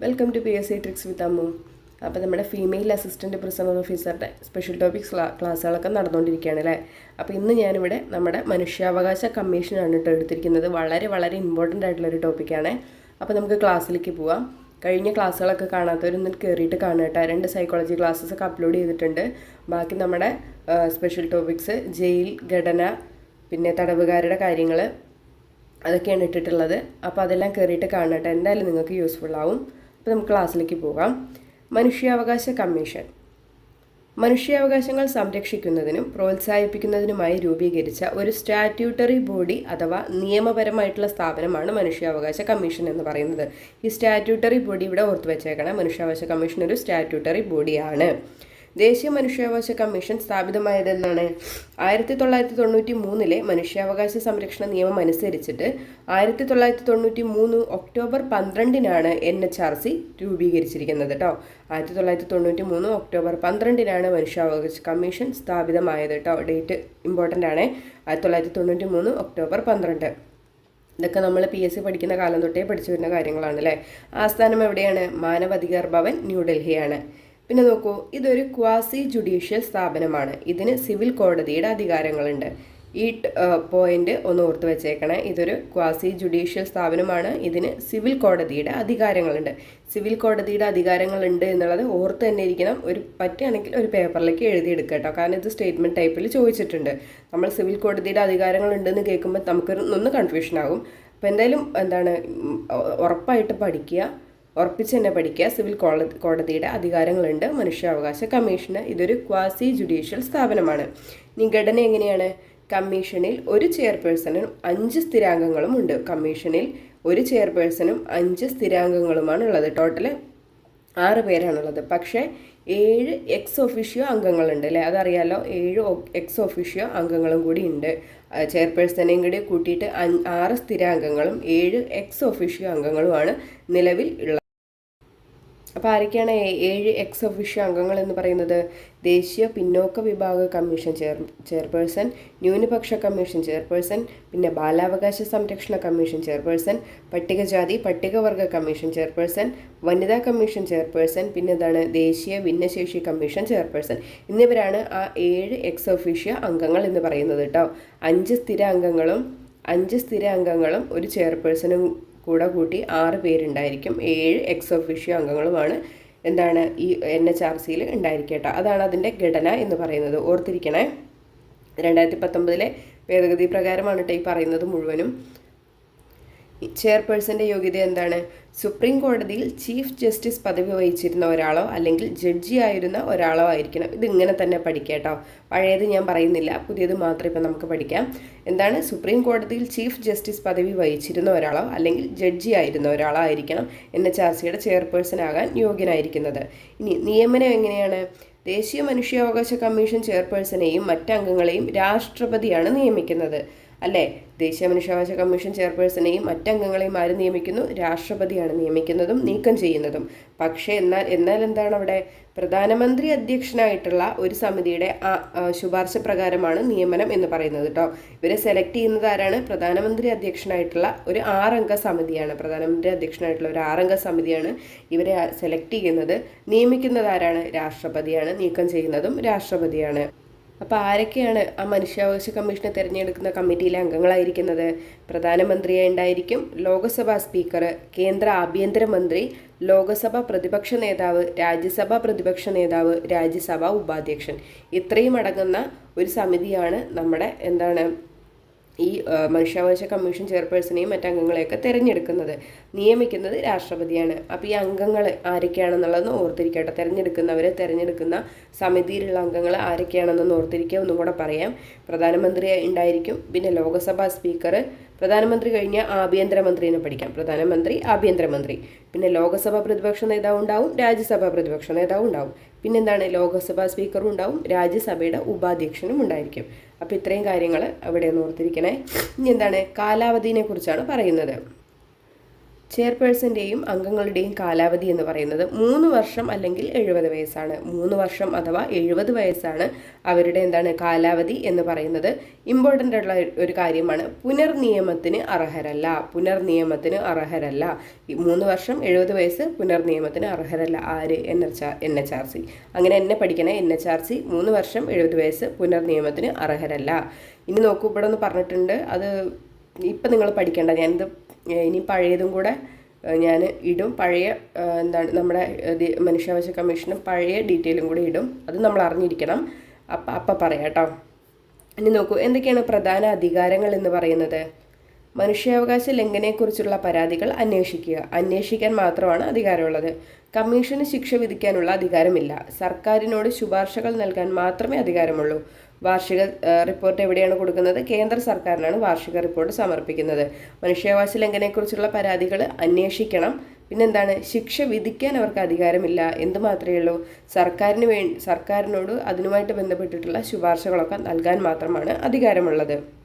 Welcome to P S C tricks with Ammu അപ്പോൾ നമ്മുടെ female assistant prisoner ഓഫീസറുടെ special topics ക്ലാസ്സുകളൊക്കെ നടന്നുകൊണ്ടിരിക്കുകയാണ് അല്ലേ? അപ്പോൾ ഇന്ന് ഞാനിവിടെ നമ്മുടെ മനുഷ്യാവകാശ കമ്മീഷനാണ് കേട്ടോ എടുത്തിരിക്കുന്നത്. വളരെ വളരെ ഇമ്പോർട്ടന്റ് ആയിട്ടുള്ളൊരു ടോപ്പിക്കാണ് അപ്പോൾ നമുക്ക് ക്ലാസ്സിലേക്ക് പോവാം. കഴിഞ്ഞ ക്ലാസ്സുകളൊക്കെ കാണാത്തവരൊന്നും കയറിയിട്ട് കാണുക കേട്ടോ രണ്ട് സൈക്കോളജി ക്ലാസ്സസ് ഒക്കെ അപ്ലോഡ് ചെയ്തിട്ടുണ്ട്. ബാക്കി നമ്മുടെ സ്പെഷ്യൽ ടോപ്പിക്സ് ജയിൽ ഘടന പിന്നെ തടവുകാരുടെ കാര്യങ്ങൾ അതൊക്കെയാണ് ഇട്ടിട്ടുള്ളത്. അപ്പോൾ അതെല്ലാം കയറിയിട്ട് കാണട്ടെ എന്തായാലും നിങ്ങൾക്ക് യൂസ്ഫുൾ ആവും. അപ്പോൾ നമുക്ക് ക്ലാസ്സിലേക്ക് പോകാം. മനുഷ്യാവകാശ കമ്മീഷൻ. മനുഷ്യാവകാശങ്ങൾ സംരക്ഷിക്കുന്നതിനും പ്രോത്സാഹിപ്പിക്കുന്നതിനുമായി രൂപീകരിച്ച ഒരു സ്റ്റാറ്റ്യൂട്ടറി ബോഡി അഥവാ നിയമപരമായിട്ടുള്ള സ്ഥാപനമാണ് മനുഷ്യാവകാശ കമ്മീഷൻ എന്ന് പറയുന്നത്. ഈ സ്റ്റാറ്റ്യൂട്ടറി ബോഡി ഇവിടെ ഓർത്തു വെച്ചേക്കണം. മനുഷ്യാവകാശ കമ്മീഷൻ ഒരു സ്റ്റാറ്റ്യൂട്ടറി ബോഡിയാണ്. ദേശീയ മനുഷ്യാവകാശ കമ്മീഷൻ സ്ഥാപിതമായതെന്നാണ് ആയിരത്തി തൊള്ളായിരത്തി തൊണ്ണൂറ്റി മൂന്നിലെ മനുഷ്യാവകാശ സംരക്ഷണ നിയമം അനുസരിച്ചിട്ട് ആയിരത്തി തൊള്ളായിരത്തി തൊണ്ണൂറ്റി മൂന്ന് ഒക്ടോബർ പന്ത്രണ്ടിനാണ് എൻ എച്ച് ആർ സി രൂപീകരിച്ചിരിക്കുന്നത് കേട്ടോ ആയിരത്തി തൊള്ളായിരത്തി തൊണ്ണൂറ്റി മൂന്ന് ഒക്ടോബർ പന്ത്രണ്ടിനാണ് മനുഷ്യാവകാശ കമ്മീഷൻ സ്ഥാപിതമായത് കേട്ടോ ഡേറ്റ് ഇമ്പോർട്ടന്റ് ആണ്. ആയിരത്തി തൊള്ളായിരത്തി തൊണ്ണൂറ്റി മൂന്ന് ഒക്ടോബർ പന്ത്രണ്ട്. ഇതൊക്കെ നമ്മൾ പി എസ് സി പഠിക്കുന്ന കാലം തൊട്ടേ പഠിച്ചു വരുന്ന കാര്യങ്ങളാണ് അല്ലേ ആസ്ഥാനം എവിടെയാണ്? മാനവാധികാർ ഭവൻ ന്യൂഡൽഹിയാണ് പിന്നെ നോക്കൂ ഇതൊരു ക്വാസി ജുഡീഷ്യൽ സ്ഥാപനമാണ്. ഇതിന് സിവിൽ കോടതിയുടെ അധികാരങ്ങളുണ്ട്. ഈ പോയിന്റ് ഒന്ന് ഓർത്ത് വെച്ചേക്കണേ. ഇതൊരു ക്വാസി ജുഡീഷ്യൽ സ്ഥാപനമാണ്. ഇതിന് സിവിൽ കോടതിയുടെ അധികാരങ്ങളുണ്ട്. സിവിൽ കോടതിയുടെ അധികാരങ്ങളുണ്ട് എന്നുള്ളത് ഓർത്ത് തന്നെ ഇരിക്കണം. ഒരു പറ്റുകയാണെങ്കിൽ ഒരു പേപ്പറിലേക്ക് എഴുതിയെടുക്കുക കേട്ടോ കാരണം ഇത് സ്റ്റേറ്റ്മെന്റ് ടൈപ്പിൽ ചോദിച്ചിട്ടുണ്ട്. നമ്മൾ സിവിൽ കോടതിയുടെ അധികാരങ്ങളുണ്ടെന്ന് കേൾക്കുമ്പോൾ നമുക്കൊരു ഒന്ന് കൺഫ്യൂഷൻ ആകും അപ്പോൾ എന്തായാലും എന്താണ് ഉറപ്പായിട്ട് പഠിക്കുക. ഉറപ്പിച്ച് തന്നെ പഠിക്കുക. സിവിൽ കോടതിയുടെ അധികാരങ്ങളുണ്ട്. മനുഷ്യാവകാശ കമ്മീഷന് ഇതൊരു ക്വാസി ജുഡീഷ്യൽ സ്ഥാപനമാണ്. ഇനി ഘടന എങ്ങനെയാണ്? കമ്മീഷനിൽ ഒരു ചെയർപേഴ്സണും അഞ്ച് സ്ഥിരാംഗങ്ങളും ഉണ്ട്. കമ്മീഷനിൽ ഒരു ചെയർപേഴ്സണും അഞ്ച് സ്ഥിരാംഗങ്ങളുമാണ് ഉള്ളത്. ടോട്ടൽ ആറ് പേരാണുള്ളത്. പക്ഷേ ഏഴ് എക്സ് ഒഫീഷ്യോ അംഗങ്ങളുണ്ട് അല്ലേ? അതറിയാലോ ഏഴ് എക്സ് ഒഫീഷ്യോ അംഗങ്ങളും കൂടി ഉണ്ട്. ചെയർപേഴ്സണേയും കൂടി കൂട്ടിയിട്ട് ആറ് സ്ഥിരാംഗങ്ങളും ഏഴ് എക്സ് ഒഫീഷ്യോ അംഗങ്ങളുമാണ് നിലവിൽ ഉള്ളത് അപ്പോൾ ആരൊക്കെയാണ് ഏഴ് എക്സ് ഒഫീഷ്യോ അംഗങ്ങൾ എന്ന് പറയുന്നത്? ദേശീയ പിന്നോക്ക വിഭാഗ കമ്മീഷൻ ചെയർ ചെയർപേഴ്സൺ ന്യൂനപക്ഷ കമ്മീഷൻ ചെയർപേഴ്സൺ പിന്നെ ബാലാവകാശ സംരക്ഷണ കമ്മീഷൻ ചെയർപേഴ്സൺ പട്ടികജാതി പട്ടികവർഗ കമ്മീഷൻ ചെയർപേഴ്സൺ വനിതാ കമ്മീഷൻ ചെയർപേഴ്സൺ പിന്നെ എന്താണ് ദേശീയ ഭിന്നശേഷി കമ്മീഷൻ ചെയർപേഴ്സൺ. എന്നിവരാണ് ആ ഏഴ് എക്സ് ഒഫീഷ്യോ അംഗങ്ങൾ എന്ന് പറയുന്നത് കേട്ടോ. അഞ്ച് സ്ഥിര അംഗങ്ങളും അഞ്ച് സ്ഥിര അംഗങ്ങളും ഒരു ചെയർപേഴ്സണും കൂടെ കൂട്ടി ആറ് പേരുണ്ടായിരിക്കും. ഏഴ് എക്സ് ഒഫീഷ്യോ അംഗങ്ങളുമാണ് എന്താണ് ഈ എൻ എച്ച് ആർ സിയിൽ ഉണ്ടായിരിക്കട്ടെ അതാണ് അതിന്റെ ഘടന എന്ന് പറയുന്നത്. ഓർത്തിരിക്കണേ. രണ്ടായിരത്തി പത്തൊമ്പതിലെ ഭേദഗതി പ്രകാരമാണ് ഈ പറയുന്നത് മുഴുവനും. ചെയർപേഴ്സന്റെ യോഗ്യത എന്താണ്? സുപ്രീം കോടതിയിൽ ചീഫ് ജസ്റ്റിസ് പദവി വഹിച്ചിരുന്ന ഒരാളോ അല്ലെങ്കിൽ ജഡ്ജി ആയിരുന്ന ഒരാളോ ആയിരിക്കണം. ഇതിങ്ങനെ തന്നെ പഠിക്കേട്ടോ പഴയത് ഞാൻ പറയുന്നില്ല. പുതിയത് മാത്രം ഇപ്പം നമുക്ക് പഠിക്കാം. എന്താണ്? സുപ്രീം കോടതിയിൽ ചീഫ് ജസ്റ്റിസ് പദവി വഹിച്ചിരുന്ന ഒരാളോ അല്ലെങ്കിൽ ജഡ്ജി ആയിരുന്ന ഒരാളോ ആയിരിക്കണം എൻ എച്ച് ആർ സിയുടെ ചെയർപേഴ്സൺ ആകാൻ യോഗ്യനായിരിക്കുന്നത്. ഇനി നിയമനം എങ്ങനെയാണ്? ദേശീയ മനുഷ്യാവകാശ കമ്മീഷൻ ചെയർപേഴ്സണെയും മറ്റംഗങ്ങളെയും രാഷ്ട്രപതിയാണ് നിയമിക്കുന്നത്. അല്ലേ? ദേശീയ മനുഷ്യാവകാശ കമ്മീഷൻ ചെയർപേഴ്സണെയും മറ്റംഗങ്ങളെയും ആര് നിയമിക്കുന്നു? രാഷ്ട്രപതിയാണ് നിയമിക്കുന്നതും നീക്കം ചെയ്യുന്നതും. പക്ഷേ എന്നാൽ എന്നാൽ എന്താണ് അവിടെ? പ്രധാനമന്ത്രി അധ്യക്ഷനായിട്ടുള്ള ഒരു സമിതിയുടെ ശുപാർശ പ്രകാരമാണ് നിയമനം എന്ന് പറയുന്നത് കേട്ടോ ഇവരെ സെലക്ട് ചെയ്യുന്നത് ആരാണ്? പ്രധാനമന്ത്രി അധ്യക്ഷനായിട്ടുള്ള ഒരു ആറംഗ സമിതിയാണ്. പ്രധാനമന്ത്രി അധ്യക്ഷനായിട്ടുള്ള ഒരു ആറംഗ സമിതിയാണ് ഇവരെ സെലക്ട് ചെയ്യുന്നത്. നിയമിക്കുന്നത് ആരാണ്? രാഷ്ട്രപതിയാണ്. നീക്കം ചെയ്യുന്നതും രാഷ്ട്രപതിയാണ്. അപ്പോൾ ആരൊക്കെയാണ് ആ മനുഷ്യാവകാശ കമ്മീഷനെ തിരഞ്ഞെടുക്കുന്ന കമ്മിറ്റിയിലെ അംഗങ്ങളായിരിക്കുന്നത്? പ്രധാനമന്ത്രിയായി ഉണ്ടായിരിക്കും ലോകസഭാ സ്പീക്കർ കേന്ദ്ര ആഭ്യന്തരമന്ത്രി ലോകസഭ പ്രതിപക്ഷ നേതാവ് രാജ്യസഭാ പ്രതിപക്ഷ നേതാവ് രാജ്യസഭാ ഉപാധ്യക്ഷൻ. ഇത്രയും അടങ്ങുന്ന ഒരു സമിതിയാണ് നമ്മുടെ എന്താണ് ഈ മനുഷ്യാവകാശ കമ്മീഷൻ ചെയർപേഴ്സണെയും മറ്റംഗങ്ങളെയൊക്കെ തിരഞ്ഞെടുക്കുന്നത്. നിയമിക്കുന്നത് രാഷ്ട്രപതിയാണ്. അപ്പോൾ ഈ അംഗങ്ങൾ ആരൊക്കെയാണെന്നുള്ളതെന്ന് ഓർത്തിരിക്കട്ടെ. തിരഞ്ഞെടുക്കുന്നവരെ തിരഞ്ഞെടുക്കുന്ന സമിതിയിലുള്ള അംഗങ്ങൾ ആരൊക്കെയാണെന്നൊന്ന് ഓർത്തിരിക്കുക. ഒന്നും കൂടെ പറയാം. പ്രധാനമന്ത്രി ഉണ്ടായിരിക്കും. പിന്നെ ലോകസഭാ സ്പീക്കർ പ്രധാനമന്ത്രി കഴിഞ്ഞ ആഭ്യന്തരമന്ത്രിനെ പഠിക്കാം. പ്രധാനമന്ത്രി ആഭ്യന്തരമന്ത്രി. പിന്നെ ലോകസഭാ പ്രതിപക്ഷ നേതാവ് ഉണ്ടാവും. രാജ്യസഭാ പ്രതിപക്ഷ നേതാവ് ഉണ്ടാവും. പിന്നെന്താണ്? ലോകസഭാ സ്പീക്കറും ഉണ്ടാവും. രാജ്യസഭയുടെ ഉപാധ്യക്ഷനും ഉണ്ടായിരിക്കും. അപ്പോൾ ഇത്രയും കാര്യങ്ങൾ അവിടെ ഓർത്തിരിക്കണേ. ഇനി എന്താണ്? കാലാവധിനെ കുറിച്ചാണ് പറയുന്നത്. ചെയർപേഴ്സന്റെയും അംഗങ്ങളുടെയും കാലാവധി എന്ന് പറയുന്നത് മൂന്ന് വർഷം അല്ലെങ്കിൽ എഴുപത് വയസ്സാണ്. മൂന്ന് വർഷം അഥവാ എഴുപത് വയസ്സാണ് അവരുടെ എന്താണ് കാലാവധി എന്ന് പറയുന്നത്. ഇമ്പോർട്ടന്റ് ആയിട്ടുള്ള ഒരു കാര്യമാണ്. പുനർനിയമത്തിന് അർഹരല്ല. പുനർനിയമത്തിന് അർഹരല്ല. മൂന്ന് വർഷം എഴുപത് വയസ്സ് പുനർനിയമത്തിന് അർഹരല്ല. ആര്? N H N H R C അങ്ങനെ എന്നെ പഠിക്കണേ എൻ എച്ച് ആർ സി മൂന്ന് വർഷം എഴുപത് വയസ്സ് പുനർനിയമത്തിന് അർഹരല്ല. ഇനി നോക്കൂ ഇവിടെ ഒന്ന് പറഞ്ഞിട്ടുണ്ട്. അത് ഇപ്പം നിങ്ങൾ പഠിക്കേണ്ട. ഞാനിത് ഇനി പഴയതും കൂടെ ഞാൻ ഇടും. പഴയ എന്താണ് നമ്മുടെ മനുഷ്യാവകാശ കമ്മീഷനും പഴയ ഡീറ്റെയിലും കൂടെ ഇടും. അത് നമ്മൾ അറിഞ്ഞിരിക്കണം. അപ്പം അപ്പം പറയാം കേട്ടോ. ഇനി നോക്കൂ എന്തൊക്കെയാണ് പ്രധാന അധികാരങ്ങൾ എന്ന് പറയുന്നത്? മനുഷ്യാവകാശ ലംഘനയെക്കുറിച്ചുള്ള പരാതികൾ അന്വേഷിക്കുക. അന്വേഷിക്കാൻ മാത്രമാണ് അധികാരമുള്ളത്. കമ്മീഷന് ശിക്ഷ വിധിക്കാനുള്ള അധികാരമില്ല. സർക്കാരിനോട് ശുപാർശകൾ നൽകാൻ മാത്രമേ അധികാരമുള്ളൂ. വാർഷിക റിപ്പോർട്ട് എവിടെയാണ് കൊടുക്കുന്നത്? കേന്ദ്ര സർക്കാരിനാണ് വാർഷിക റിപ്പോർട്ട് സമർപ്പിക്കുന്നത്. മനുഷ്യാവകാശ ലംഘനയെക്കുറിച്ചുള്ള പരാതികൾ അന്വേഷിക്കണം. പിന്നെന്താണ്? ശിക്ഷ വിധിക്കാൻ അവർക്ക് അധികാരമില്ല. എന്ത് മാത്രമേ ഉള്ളൂ സർക്കാരിന് വേ സർക്കാരിനോട് അതിനുമായിട്ട് ബന്ധപ്പെട്ടിട്ടുള്ള ശുപാർശകളൊക്കെ നൽകാൻ മാത്രമാണ് അധികാരമുള്ളത്.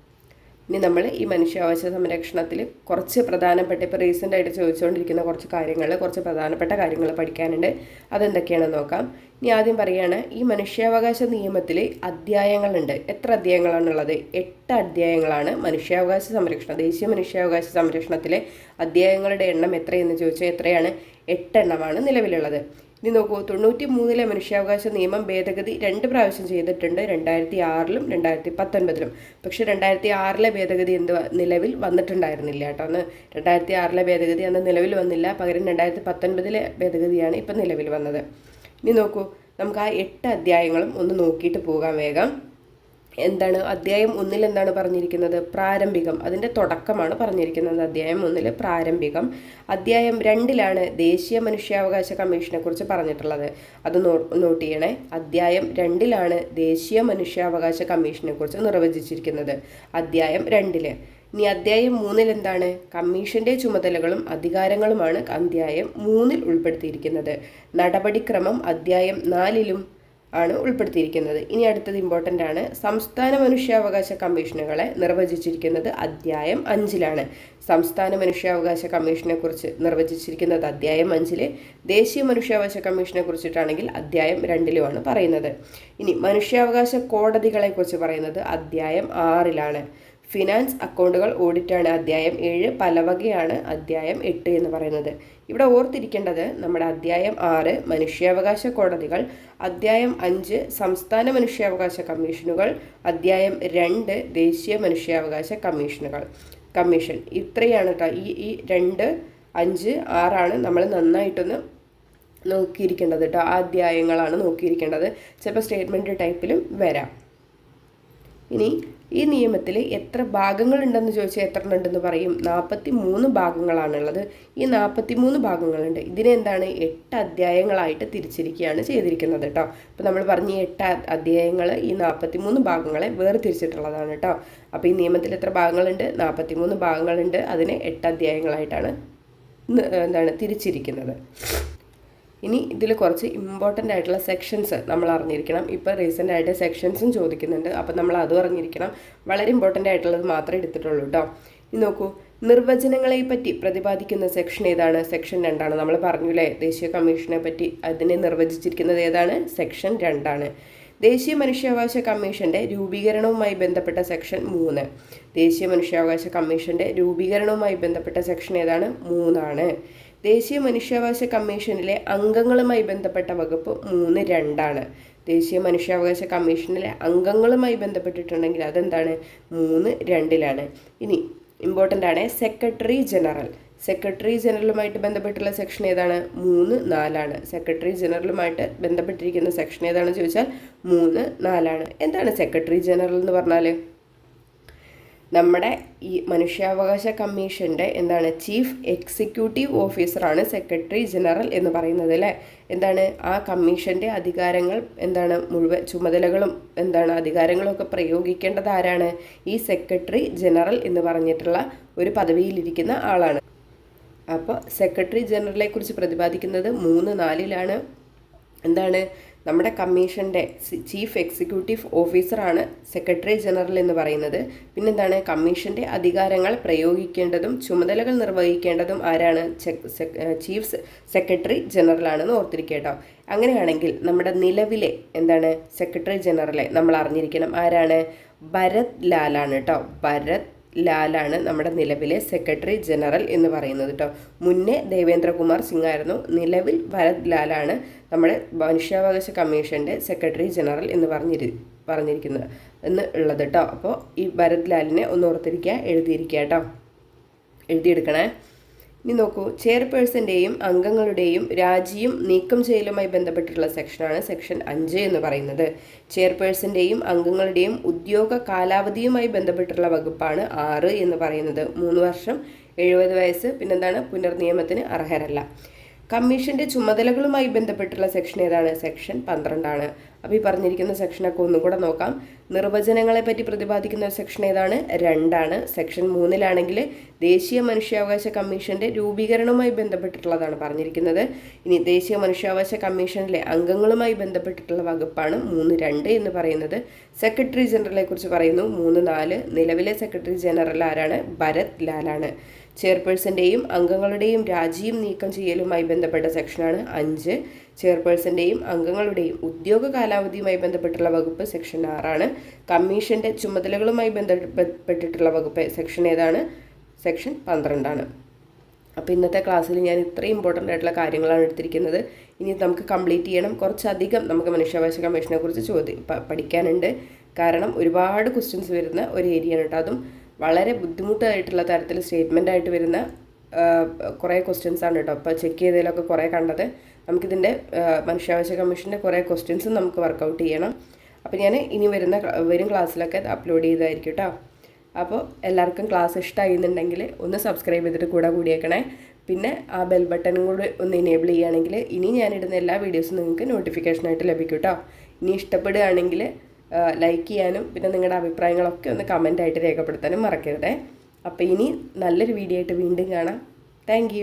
ഇനി നമ്മൾ ഈ മനുഷ്യാവകാശ സംരക്ഷണത്തിൽ കുറച്ച് പ്രധാനപ്പെട്ട ഇപ്പോൾ റീസെന്റ് ആയിട്ട് ചോദിച്ചുകൊണ്ടിരിക്കുന്ന കുറച്ച് കാര്യങ്ങൾ കുറച്ച് പ്രധാനപ്പെട്ട കാര്യങ്ങൾ പഠിക്കാനുണ്ട്. അതെന്തൊക്കെയാണെന്ന് നോക്കാം. ഇനി ആദ്യം പറയുകയാണ് ഈ മനുഷ്യാവകാശ നിയമത്തിൽ അധ്യായങ്ങളുണ്ട്. എത്ര അധ്യായങ്ങളാണുള്ളത്? എട്ട് അധ്യായങ്ങളാണ് മനുഷ്യാവകാശ സംരക്ഷണം ദേശീയ മനുഷ്യാവകാശ സംരക്ഷണത്തിലെ അധ്യായങ്ങളുടെ എണ്ണം എത്രയെന്ന് ചോദിച്ചാൽ എത്രയാണ്? എട്ടെണ്ണമാണ് നിലവിലുള്ളത്. ഇനി നോക്കൂ തൊണ്ണൂറ്റി മൂന്നിലെ മനുഷ്യാവകാശ നിയമം ഭേദഗതി രണ്ട് പ്രാവശ്യം ചെയ്തിട്ടുണ്ട് രണ്ടായിരത്തി ആറിലും രണ്ടായിരത്തി പത്തൊൻപതിലും പക്ഷേ രണ്ടായിരത്തി ആറിലെ ഭേദഗതി എന്ത് നിലവിൽ വന്നിട്ടുണ്ടായിരുന്നില്ല കേട്ടോ. അന്ന് രണ്ടായിരത്തി ആറിലെ ഭേദഗതി അന്ന് നിലവിൽ വന്നില്ല. പകരം രണ്ടായിരത്തി പത്തൊൻപതിലെ ഭേദഗതിയാണ് ഇപ്പം നിലവിൽ വന്നത്. ഇനി നോക്കൂ നമുക്ക് ആ എട്ട് അധ്യായങ്ങളും ഒന്ന് നോക്കിയിട്ട് പോകാം വേഗം. എന്താണ് അധ്യായം ഒന്നിൽ എന്താണ് പറഞ്ഞിരിക്കുന്നത്? പ്രാരംഭികം. അതിന്റെ തുടക്കമാണ് പറഞ്ഞിരിക്കുന്നത് അധ്യായം ഒന്നിൽ പ്രാരംഭികം. അധ്യായം രണ്ടിലാണ് ദേശീയ മനുഷ്യാവകാശ കമ്മീഷനെ കുറിച്ച് പറഞ്ഞിട്ടുള്ളത്. അത് നോട്ട് ചെയ്യണേ. അധ്യായം രണ്ടിലാണ് ദേശീയ മനുഷ്യാവകാശ കമ്മീഷനെ കുറിച്ച് നിർവചിച്ചിരിക്കുന്നത്. അധ്യായം രണ്ടിൽ. ഇനി അധ്യായം മൂന്നിൽ എന്താണ്? കമ്മീഷന്റെ ചുമതലകളും അധികാരങ്ങളുമാണ് അധ്യായം മൂന്നിൽ ഉൾപ്പെടുത്തിയിരിക്കുന്നത്. നടപടിക്രമം അധ്യായം നാലിലും ആണ് ഉൾപ്പെടുത്തിയിരിക്കുന്നത്. ഇനി അടുത്തത് ഇമ്പോർട്ടന്റ് ആണ്. സംസ്ഥാന മനുഷ്യാവകാശ കമ്മീഷനുകളെ നിർവചിച്ചിരിക്കുന്നത് അധ്യായം അഞ്ചിലാണ്. സംസ്ഥാന മനുഷ്യാവകാശ കമ്മീഷനെ കുറിച്ച് നിർവചിച്ചിരിക്കുന്നത് അധ്യായം അഞ്ചിൽ ദേശീയ മനുഷ്യാവകാശ കമ്മീഷനെ കുറിച്ചിട്ടാണെങ്കിൽ അധ്യായം രണ്ടിലുമാണ് പറയുന്നത്. ഇനി മനുഷ്യാവകാശ കോടതികളെക്കുറിച്ച് പറയുന്നത് അധ്യായം ആറിലാണ്. ഫിനാൻസ് അക്കൗണ്ടുകൾ ഓഡിറ്റാണ് അധ്യായം ഏഴ് പലവകയാണ് അധ്യായം എട്ട് എന്ന് പറയുന്നത്. ഇവിടെ ഓർത്തിരിക്കേണ്ടത് നമ്മുടെ അധ്യായം ആറ് മനുഷ്യാവകാശ കോടതികൾ അധ്യായം അഞ്ച് സംസ്ഥാന മനുഷ്യാവകാശ കമ്മീഷനുകൾ അധ്യായം രണ്ട് ദേശീയ മനുഷ്യാവകാശ കമ്മീഷനുകൾ. കമ്മീഷൻ. ഇത്രയാണ് ഈ ഈ രണ്ട് അഞ്ച് ആറാണ് നമ്മൾ നന്നായിട്ടൊന്ന് നോക്കിയിരിക്കേണ്ടത് കേട്ടോ ആ അധ്യായങ്ങളാണ് നോക്കിയിരിക്കേണ്ടത്. ചിലപ്പോൾ സ്റ്റേറ്റ്മെന്റ് ടൈപ്പിലും വരാം. ഇനി ഈ നിയമത്തിൽ എത്ര ഭാഗങ്ങളുണ്ടെന്ന് ചോദിച്ചാൽ എത്ര ഉണ്ടെന്ന് പറയും. നാൽപ്പത്തി മൂന്ന് ഭാഗങ്ങളാണുള്ളത്. ഈ നാൽപ്പത്തി മൂന്ന് ഭാഗങ്ങളുണ്ട്. ഇതിനെ എന്താണ് എട്ട് അധ്യായങ്ങളായിട്ട് തിരിച്ചിരിക്കുകയാണ് ചെയ്തിരിക്കുന്നത് കേട്ടോ. അപ്പോൾ നമ്മൾ പറഞ്ഞ എട്ട് അധ്യായങ്ങൾ ഈ നാൽപ്പത്തി മൂന്ന് ഭാഗങ്ങളെ വേർതിരിച്ചിട്ടുള്ളതാണ് കേട്ടോ. അപ്പോൾ ഈ നിയമത്തിൽ എത്ര ഭാഗങ്ങളുണ്ട്? നാൽപ്പത്തി മൂന്ന് ഭാഗങ്ങളുണ്ട്. അതിനെ എട്ട് അധ്യായങ്ങളായിട്ടാണ് എന്താണ് തിരിച്ചിരിക്കുന്നത്. ഇനി ഇതിൽ കുറച്ച് ഇമ്പോർട്ടന്റ് ആയിട്ടുള്ള സെക്ഷൻസ് നമ്മൾ അറിഞ്ഞിരിക്കണം. ഇപ്പോൾ റീസെന്റ് ആയിട്ട് സെക്ഷൻസും ചോദിക്കുന്നുണ്ട്. അപ്പോൾ നമ്മൾ അതും അറിഞ്ഞിരിക്കണം. വളരെ ഇമ്പോർട്ടന്റ് ആയിട്ടുള്ളത് മാത്രമേ എടുത്തിട്ടുള്ളൂ കേട്ടോ ഇനി നോക്കൂ. നിർവചനങ്ങളെ പറ്റി പ്രതിപാദിക്കുന്ന സെക്ഷൻ ഏതാണ്? സെക്ഷൻ രണ്ടാണ്. നമ്മൾ പറഞ്ഞില്ലേ ദേശീയ കമ്മീഷനെ പറ്റി അതിനെ നിർവചിച്ചിരിക്കുന്നത് ഏതാണ്? സെക്ഷൻ രണ്ടാണ്. ദേശീയ മനുഷ്യാവകാശ കമ്മീഷന്റെ രൂപീകരണവുമായി ബന്ധപ്പെട്ട സെക്ഷൻ മൂന്ന്. ദേശീയ മനുഷ്യാവകാശ കമ്മീഷന്റെ രൂപീകരണവുമായി ബന്ധപ്പെട്ട സെക്ഷൻ ഏതാണ്? മൂന്നാണ്. ദേശീയ മനുഷ്യാവകാശ കമ്മീഷനിലെ അംഗങ്ങളുമായി ബന്ധപ്പെട്ട വകുപ്പ് മൂന്ന് രണ്ടാണ്. ദേശീയ മനുഷ്യാവകാശ കമ്മീഷനിലെ അംഗങ്ങളുമായി ബന്ധപ്പെട്ടിട്ടുണ്ടെങ്കിൽ അതെന്താണ്? മൂന്ന് രണ്ടിലാണ്. ഇനി ഇമ്പോർട്ടന്റ് ആണ് സെക്രട്ടറി ജനറൽ. സെക്രട്ടറി ജനറലുമായിട്ട് ബന്ധപ്പെട്ടുള്ള സെക്ഷൻ ഏതാണ്? മൂന്ന് നാലാണ്. സെക്രട്ടറി ജനറലുമായിട്ട് ബന്ധപ്പെട്ടിരിക്കുന്ന സെക്ഷൻ ഏതാണെന്ന് ചോദിച്ചാൽ മൂന്ന് നാലാണ്. എന്താണ് സെക്രട്ടറി ജനറൽ എന്ന് പറഞ്ഞാൽ നമ്മുടെ ഈ മനുഷ്യാവകാശ കമ്മീഷന്റെ എന്താണ് ചീഫ് എക്സിക്യൂട്ടീവ് ഓഫീസറാണ് സെക്രട്ടറി ജനറൽ എന്ന് പറയുന്നത് അല്ലേ? എന്താണ് ആ കമ്മീഷന്റെ അധികാരങ്ങൾ എന്താണ് മുഴുവൻ ചുമതലകളും എന്താണ് അധികാരങ്ങളൊക്കെ പ്രയോഗിക്കേണ്ടത് ആരാണ്? ഈ സെക്രട്ടറി ജനറൽ എന്ന് പറഞ്ഞിട്ടുള്ള ഒരു പദവിയിലിരിക്കുന്ന ആളാണ്. അപ്പോൾ സെക്രട്ടറി ജനറലെ കുറിച്ച് പ്രതിപാദിക്കുന്നത് മൂന്ന് നാലിലാണ്. എന്താണ് നമ്മുടെ കമ്മീഷന്റെ ചീഫ് എക്സിക്യൂട്ടീവ് ഓഫീസറാണ് സെക്രട്ടറി ജനറൽ എന്ന് പറയുന്നത്. പിന്നെന്താണ്? കമ്മീഷന്റെ അധികാരങ്ങൾ പ്രയോഗിക്കേണ്ടതും ചുമതലകൾ നിർവഹിക്കേണ്ടതും ആരാണ്? ചീഫ് സെക്രട്ടറി ജനറലാണെന്ന് ഓർത്തിരിക്കേട്ടോ അങ്ങനെയാണെങ്കിൽ നമ്മുടെ നിലവിലെ എന്താണ്? സെക്രട്ടറി ജനറലെ നമ്മൾ അറിഞ്ഞിരിക്കണം. ആരാണ്? ഭരത് ലാലാണ് കേട്ടോ. ഭരത് ലാലാണ് നമ്മുടെ നിലവിലെ സെക്രട്ടറി ജനറൽ എന്ന് പറയുന്നത് കേട്ടോ. മുന്നേ ദേവേന്ദ്രകുമാർ സിംഗ് ആയിരുന്നു. നിലവിൽ ഭരത് ലാലാണ് നമ്മുടെ മനുഷ്യാവകാശ കമ്മീഷന്റെ സെക്രട്ടറി ജനറൽ എന്ന് പറഞ്ഞിരി പറഞ്ഞിരിക്കുന്നത് എന്ന് ഉള്ളത് കേട്ടോ അപ്പോൾ ഈ ഭരത് ലാലിനെ ഒന്ന് ഓർത്തിരിക്കുക എഴുതിയിരിക്കുക കേട്ടോ എഴുതിയെടുക്കണേ. ഇനി നോക്കൂ ചെയർപേഴ്സന്റെയും അംഗങ്ങളുടെയും രാജിയും നീക്കം ചെയ്യലുമായി ബന്ധപ്പെട്ടിട്ടുള്ള സെക്ഷനാണ് സെക്ഷൻ അഞ്ച് എന്ന് പറയുന്നത്. ചെയർപേഴ്സന്റെയും അംഗങ്ങളുടെയും ഉദ്യോഗ കാലാവധിയുമായി ബന്ധപ്പെട്ടിട്ടുള്ള വകുപ്പാണ് ആറ് എന്ന് പറയുന്നത്. മൂന്ന് വർഷം എഴുപത് വയസ്സ് പിന്നെന്താണ്? പുനർനിയമത്തിന് അർഹരല്ല. കമ്മീഷന്റെ ചുമതലകളുമായി ബന്ധപ്പെട്ടുള്ള സെക്ഷൻ ഏതാണ്? സെക്ഷൻ പന്ത്രണ്ടാണ്. അപ്പോൾ ഈ പറഞ്ഞിരിക്കുന്ന സെക്ഷനൊക്കെ ഒന്നും കൂടെ നോക്കാം. നിർവചനങ്ങളെ പറ്റി പ്രതിപാദിക്കുന്ന സെക്ഷൻ ഏതാണ്? രണ്ടാണ്. സെക്ഷൻ മൂന്നിലാണെങ്കിൽ ദേശീയ മനുഷ്യാവകാശ കമ്മീഷന്റെ രൂപീകരണവുമായി ബന്ധപ്പെട്ടിട്ടുള്ളതാണ് പറഞ്ഞിരിക്കുന്നത്. ഇനി ദേശീയ മനുഷ്യാവകാശ കമ്മീഷനിലെ അംഗങ്ങളുമായി ബന്ധപ്പെട്ടിട്ടുള്ള വകുപ്പാണ് മൂന്ന് രണ്ട് എന്ന് പറയുന്നത്. സെക്രട്ടറി ജനറലെ കുറിച്ച് പറയുന്നു. മൂന്ന് നാല്. നിലവിലെ സെക്രട്ടറി ജനറൽ ആരാണ്? ഭരത് ലാലാണ്. ചെയർപേഴ്സന്റെയും അംഗങ്ങളുടെയും രാജിയും നീക്കം ചെയ്യലുമായി ബന്ധപ്പെട്ട സെക്ഷനാണ് അഞ്ച്. ചെയർപേഴ്സന്റെയും അംഗങ്ങളുടെയും ഉദ്യോഗ കാലാവധിയുമായി ബന്ധപ്പെട്ടുള്ള വകുപ്പ് സെക്ഷൻ ആറാണ്. കമ്മീഷന്റെ ചുമതലകളുമായി ബന്ധപ്പെട്ടിട്ടുള്ള വകുപ്പ് സെക്ഷൻ ഏതാണ്? സെക്ഷൻ പന്ത്രണ്ടാണ്. അപ്പോൾ ഇന്നത്തെ ക്ലാസ്സിൽ ഞാൻ ഇത്രയും ഇമ്പോർട്ടന്റ് ആയിട്ടുള്ള കാര്യങ്ങളാണ് എടുത്തിരിക്കുന്നത്. ഇനി നമുക്ക് കംപ്ലീറ്റ് ചെയ്യണം. കുറച്ചധികം നമുക്ക് മനുഷ്യാവകാശ കമ്മീഷനെ കുറിച്ച് ചോദ്യം പഠിക്കാനുണ്ട്. കാരണം ഒരുപാട് ക്വസ്റ്റ്യൻസ് വരുന്ന ഒരു ഏരിയയാണ് കേട്ടോ അതും വളരെ ബുദ്ധിമുട്ടായിട്ടുള്ള തരത്തിൽ സ്റ്റേറ്റ്മെന്റ് ആയിട്ട് വരുന്ന കുറേ ക്വസ്റ്റ്യൻസ് ആണ് കേട്ടോ അപ്പോൾ ചെക്ക് ചെയ്തതിലൊക്കെ കുറേ കണ്ടത്. നമുക്കിതിന്റെ മനുഷ്യാവകാശ കമ്മീഷന്റെ കുറേ ക്വസ്റ്റ്യൻസും നമുക്ക് വർക്കൗട്ട് ചെയ്യണം. അപ്പോൾ ഞാൻ ഇനി വരുന്ന വരും ക്ലാസ്സിലൊക്കെ അപ്ലോഡ് ചെയ്തതായിരിക്കും കേട്ടോ അപ്പോൾ എല്ലാവർക്കും ക്ലാസ് ഇഷ്ടമായിരുന്നുണ്ടെങ്കിൽ ഒന്ന് സബ്സ്ക്രൈബ് ചെയ്തിട്ട് കൂടെ കൂടിയേക്കണേ. പിന്നെ ആ ബെൽ ബട്ടണും കൂടി ഒന്ന് എനേബിൾ ചെയ്യുകയാണെങ്കിൽ ഇനി ഞാനിടുന്ന എല്ലാ വീഡിയോസും നിങ്ങൾക്ക് നോട്ടിഫിക്കേഷനായിട്ട് ലഭിക്കും കേട്ടോ ഇനി ഇഷ്ടപ്പെടുകയാണെങ്കിൽ ലൈക്ക് ചെയ്യാനും പിന്നെ നിങ്ങളുടെ അഭിപ്രായങ്ങളൊക്കെ ഒന്ന് കമന്റായിട്ട് രേഖപ്പെടുത്താനും മറക്കരുതേ. അപ്പോൾ ഇനി നല്ലൊരു വീഡിയോ ആയിട്ട് വീണ്ടും കാണാം. താങ്ക്